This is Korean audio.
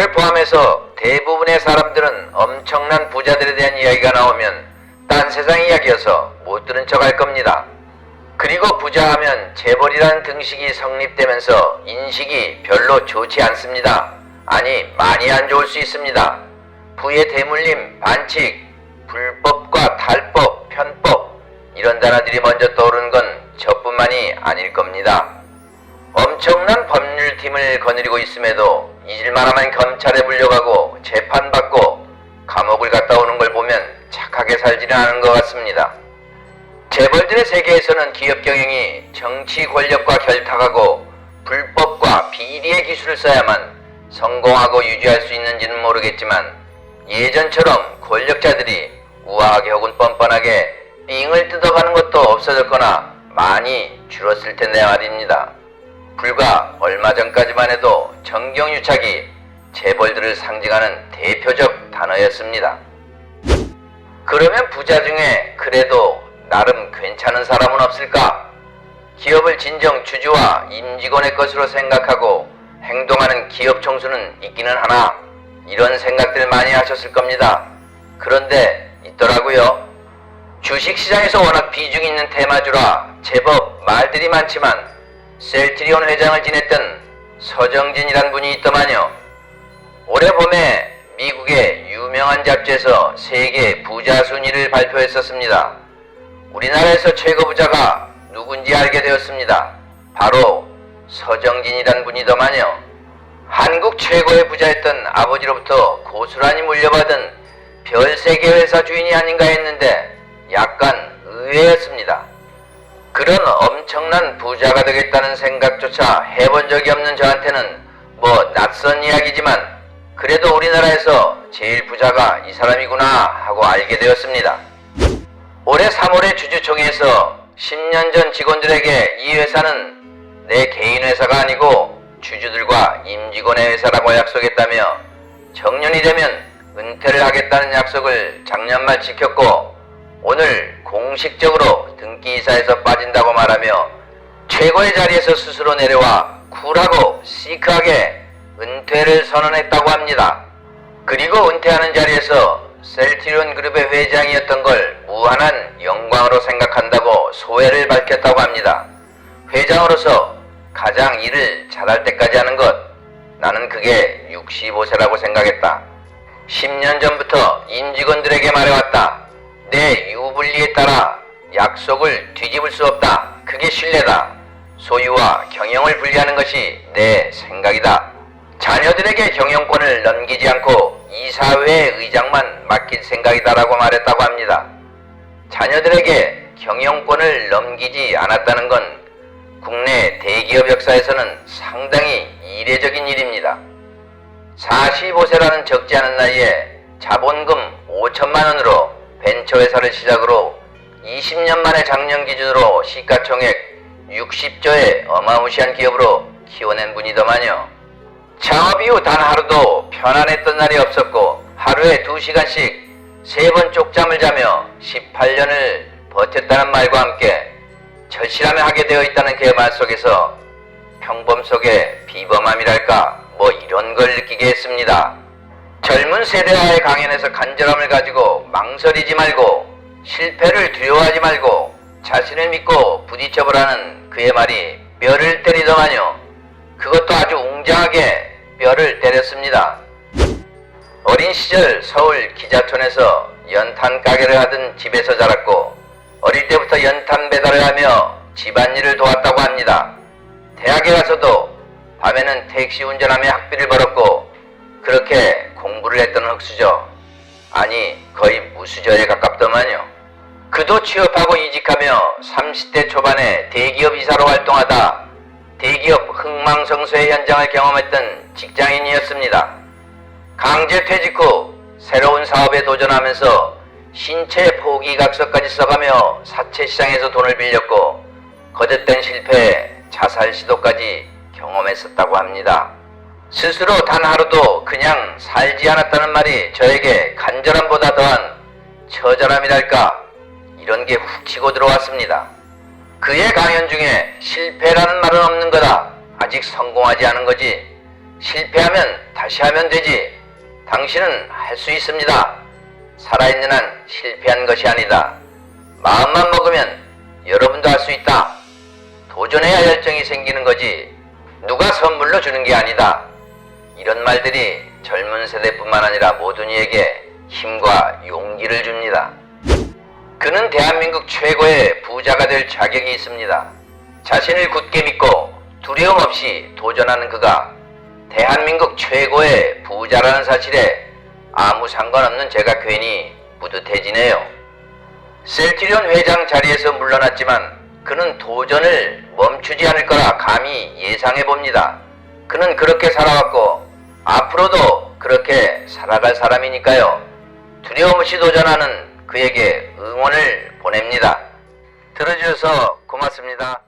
저를 포함해서 대부분의 사람들은 엄청난 부자들에 대한 이야기가 나오면 딴 세상 이야기여서 못 들은 척 할 겁니다. 그리고 부자하면 재벌이라는 등식이 성립되면서 인식이 별로 좋지 않습니다. 아니, 많이 안 좋을 수 있습니다. 부의 대물림, 반칙, 불법과 탈법, 편법, 이런 단어들이 먼저 떠오르는 건 저뿐만이 아닐 겁니다. 엄청난 법률팀을 거느리고 있음에도 잊을만 하면 검찰에 불려가고 재판받고 감옥을 갔다 오는 걸 보면 착하게 살지는 않은 것 같습니다. 재벌들의 세계에서는 기업 경영이 정치 권력과 결탁하고 불법과 비리의 기술을 써야만 성공하고 유지할 수 있는지는 모르겠지만 예전처럼 권력자들이 우아하게 혹은 뻔뻔하게 삥을 뜯어가는 것도 없어졌거나 많이 줄었을 텐데 말입니다. 불과 얼마 전까지만 해도 정경유착이 재벌들을 상징하는 대표적 단어였습니다. 그러면 부자 중에 그래도 나름 괜찮은 사람은 없을까? 기업을 진정 주주와 임직원의 것으로 생각하고 행동하는 기업 총수는 있기는 하나 이런 생각들 많이 하셨을 겁니다. 그런데 있더라고요. 주식시장에서 워낙 비중 있는 테마주라 제법 말들이 많지만 셀트리온 회장을 지냈던 서정진이란 분이 있더만요. 올해 봄에 미국의 유명한 잡지에서 세계 부자 순위를 발표했었습니다. 우리나라에서 최고 부자가 누군지 알게 되었습니다. 바로 서정진이란 분이더만요. 한국 최고의 부자였던 아버지로부터 고스란히 물려받은 별세계 회사 주인이 아닌가 했는데 약간 의외였습니다. 그런 엄청난 부자가 되겠다는 생각조차 해본 적이 없는 저한테는 뭐 낯선 이야기지만 그래도 우리나라에서 제일 부자가 이 사람이구나 하고 알게 되었습니다. 올해 3월에 주주총회에서 10년 전 직원들에게 이 회사는 내 개인 회사가 아니고 주주들과 임직원의 회사라고 약속했다며 정년이 되면 은퇴를 하겠다는 약속을 작년 말 지켰고 오늘 공식적으로 등기이사에서 빠진다고 말하며 최고의 자리에서 스스로 내려와 쿨하고 시크하게 은퇴를 선언했다고 합니다. 그리고 은퇴하는 자리에서 셀티론 그룹의 회장이었던 걸 무한한 영광으로 생각한다고 소회를 밝혔다고 합니다. 회장으로서 가장 일을 잘할 때까지 하는 것, 나는 그게 65세라고 생각했다. 10년 전부터 임직원들에게 말해왔다. 내 유불리에 따라 약속을 뒤집을 수 없다. 그게 신뢰다. 소유와 경영을 분리하는 것이 내 생각이다. 자녀들에게 경영권을 넘기지 않고 이사회 의장만 맡길 생각이다라고 말했다고 합니다. 자녀들에게 경영권을 넘기지 않았다는 건 국내 대기업 역사에서는 상당히 이례적인 일입니다. 45세라는 적지 않은 나이에 자본금 5천만 원으로 벤처회사를 시작으로 20년 만에 작년 기준으로 시가총액 60조의 어마무시한 기업으로 키워낸 분이더만요. 창업 이후 단 하루도 편안했던 날이 없었고 하루에 2시간씩 세 번 쪽잠을 자며 18년을 버텼다는 말과 함께 절실함에 하게 되어 있다는 그말 속에서 평범 속에 비범함이랄까 뭐 이런 걸 느끼게 했습니다. 젊은 세대와의 강연에서 간절함을 가지고 망설이지 말고 실패를 두려워하지 말고 자신을 믿고 부딪혀보라는 그의 말이 뼈를 때리더만요. 그것도 아주 웅장하게 뼈를 때렸습니다. 어린 시절 서울 기자촌에서 연탄 가게를 하던 집에서 자랐고 어릴 때부터 연탄 배달을 하며 집안일을 도왔다고 합니다. 대학에 가서도 밤에는 택시 운전하며 학비를 벌었고 그렇게 공부를 했던 흑수저 아니 거의 무수저에 가깝더만요. 그도 취업하고 이직하며 30대 초반에 대기업 이사로 활동하다 대기업 흥망성쇠의 현장을 경험했던 직장인이었습니다. 강제 퇴직 후 새로운 사업에 도전하면서 신체 포기각서까지 써가며 사채 시장에서 돈을 빌렸고 거듭된 실패에 자살 시도까지 경험했었다고 합니다. 스스로 단 하루도 그냥 살지 않았다는 말이 저에게 간절함보다 더한 처절함이랄까 이런 게 훅 치고 들어왔습니다. 그의 강연 중에 실패라는 말은 없는 거다. 아직 성공하지 않은 거지. 실패하면 다시 하면 되지. 당신은 할 수 있습니다. 살아있는 한 실패한 것이 아니다. 마음만 먹으면 여러분도 할 수 있다. 도전해야 열정이 생기는 거지. 누가 선물로 주는 게 아니다. 이런 말들이 젊은 세대뿐만 아니라 모든 이에게 힘과 용기를 줍니다. 그는 대한민국 최고의 부자가 될 자격이 있습니다. 자신을 굳게 믿고 두려움 없이 도전하는 그가 대한민국 최고의 부자라는 사실에 아무 상관없는 제가 괜히 뿌듯해지네요. 셀티리온 회장 자리에서 물러났지만 그는 도전을 멈추지 않을 거라 감히 예상해 봅니다. 그는 그렇게 살아왔고 앞으로도 그렇게 살아갈 사람이니까요. 두려움 없이 도전하는 그에게 응원을 보냅니다. 들어주셔서 고맙습니다.